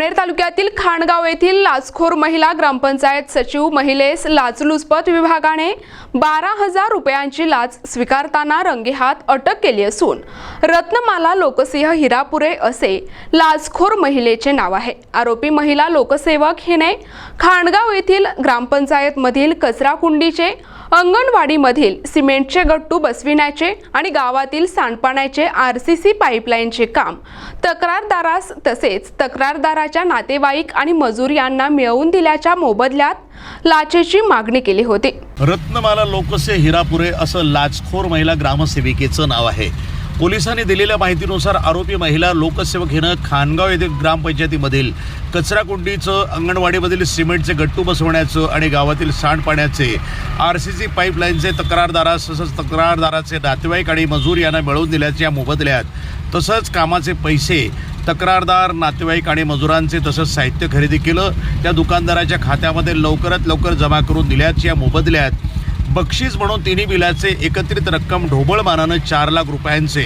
पावणेर तालुक्यातील खाणगाव येथील लाचखोर महिला ग्रामपंचायत सचिव महिलेस लाचलुचपत विभागाने बारा हजार रुपयांची लाच स्वीकारताना रंगेहात अटक केली असून रत्नमाला लोकसिंह हिरापुरे असे लाचखोर महिलेचे नाव आहे. आरोपी महिला लोकसेवक हिने खाणगाव येथील ग्रामपंचायतमधील कचराकुंडीचे अंगणवाडीमधील सिमेंटचे गट्टू बसविण्याचे आणि गावातील सांडपाण्याचे आर सी सी पाईपलाईनचे काम. तक्रारदारास तसेच तक्रारदाराच्या नातेवाईक आणि मजूर यांना मिळवून दिल्याच्या मोबदल्यात लाचेची मागणी केली होती. रत्नमाला लोकसे हिरापुरे असं लाचखोर महिला ग्रामसेविकेचं नाव आहे. पोलिसांनी दिलेल्या माहितीनुसार आरोपी महिला लोकसेवक हिनं खानगाव येथील ग्रामपंचायतीमधील कचराकुंडीचं अंगणवाडीमधील सिमेंटचे गट्टू बसवण्याचं आणि गावातील सांडपाण्याचे आर सी सी पाईपलाईनचे तक्रारदारास तसंच तक्रारदाराचे नातेवाईक आणि मजूर यांना मिळवून दिल्याच्या मोबदल्यात तसंच कामाचे पैसे तक्रारदार नातेवाईक आणि मजुरांचे तसंच साहित्य खरेदी केलं त्या दुकानदाराच्या खात्यामध्ये लवकरात लवकर जमा करून दिल्याच्या मोबदल्यात बक्षीस म्हणून तिन्ही बिलाचे एकत्रित रक्कम ढोबळ मानानं चार लाख रुपयांचे.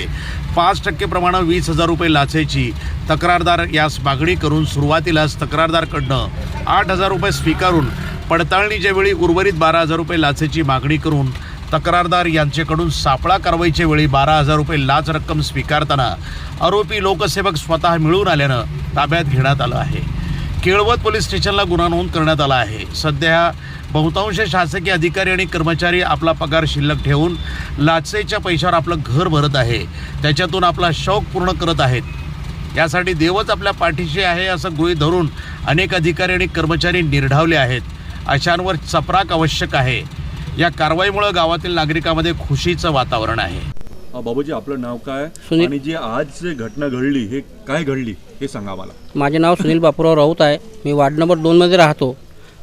पाच टक्के प्रमाणं वीस हजार रुपये लाचेची. तक्रारदार यास मागणी करून सुरुवातीलाच तक्रारदारकडनं आठ हजार रुपये स्वीकारून पडताळणीच्या वेळी उर्वरित बारा हजार रुपये लाचेची मागणी करून तक्रारदार यांच्याकडून सापळा कारवाईच्या वेळी बारा हजार रुपये लाच रक्कम स्वीकारताना आरोपी लोकसेवक स्वतः मिळून आल्यानं ताब्यात घेण्यात आलं आहे. केळवत पोलीस स्टेशनला गुन्हा नोंद करण्यात आला आहे. सध्या बहुतांश शासकीय अधिकारी आणि कर्मचारी आपला पगार शिल्लक ठेवून लाचेच्या पैशावर आपलं घर भरत आहे. त्याच्यातून आपला शौक पूर्ण करत आहेत. यासाठी देवच आपल्या पाठीशी आहे असं गृहीत धरून अनेक अधिकारी आणि कर्मचारी निर्ढावले आहेत. अशांवर चपराक आवश्यक आहे. या कारवाईमुळं गावातील नागरिकांमध्ये खुशीचं वातावरण आहे. बाबूजी आपलं नाव काय? सुनील. आणि जी आज घटना घडली हे काय घडली हे सांगा मला माझे नाव सुनील बापूराव राऊत आहे. मी वार्ड नंबर दोनमध्ये राहतो.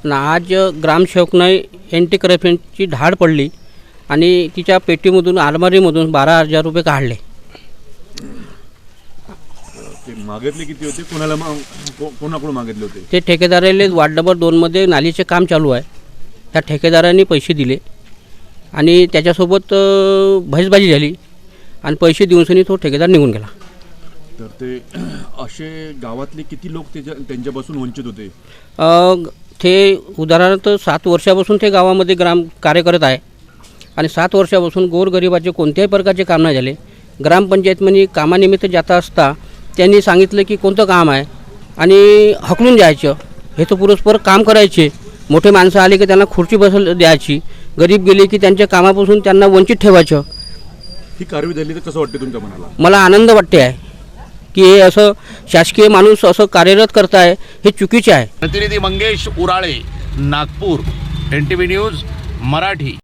आणि आज ग्रामसेवकनं एंटी करप्शनची धाड पडली आणि तिच्या पेटीमधून आलमारीमधून बारा हजार रुपये काढले. ते मागितले किती होते? कोणाला मा- को- कोणाकडून मागितले होते? ते ठेकेदाराले वार्ड नंबर दोनमध्ये नालीचे काम चालू आहे. त्या ठेकेदारांनी पैसे दिले आणि त्याच्यासोबत अ, भैसबाजी झाली आणि पैसे देऊनसनी तो ठेकेदार निघून गेला. तर ते असे गावातले किती लोक त्याच्या त्यांच्यापासून वंचित होते? अ, ते उदाहरणार्थ सात वर्षापासून ते गावामध्ये ग्राम कार्य करत आहे. आणि सात वर्षापासून गोरगरिबाचे कोणत्याही प्रकारचे काम नाही झाले. ग्रामपंचायतमध्ये कामानिमित्त जाता असता त्यांनी सांगितलं की कोणतं काम आहे आणि हकलून द्यायचं. हे तर पुरस्पर काम करायचे. मोठे माणसं आले की त्यांना खुर्ची बसल द्यायची. गरीब गेले की त्यांच्या कामापासून त्यांना वंचित ठेवायचं. ही कारवाई झाली तर कसं वाटते तुमच्या मनाला? मला आनंद वाटते आहे. की हे असं शासकीय माणूस असं कार्यरत करताय हे चुकीचे आहे. प्रतिनिधी Mangesh Urale Nagpur N T V news Marathi.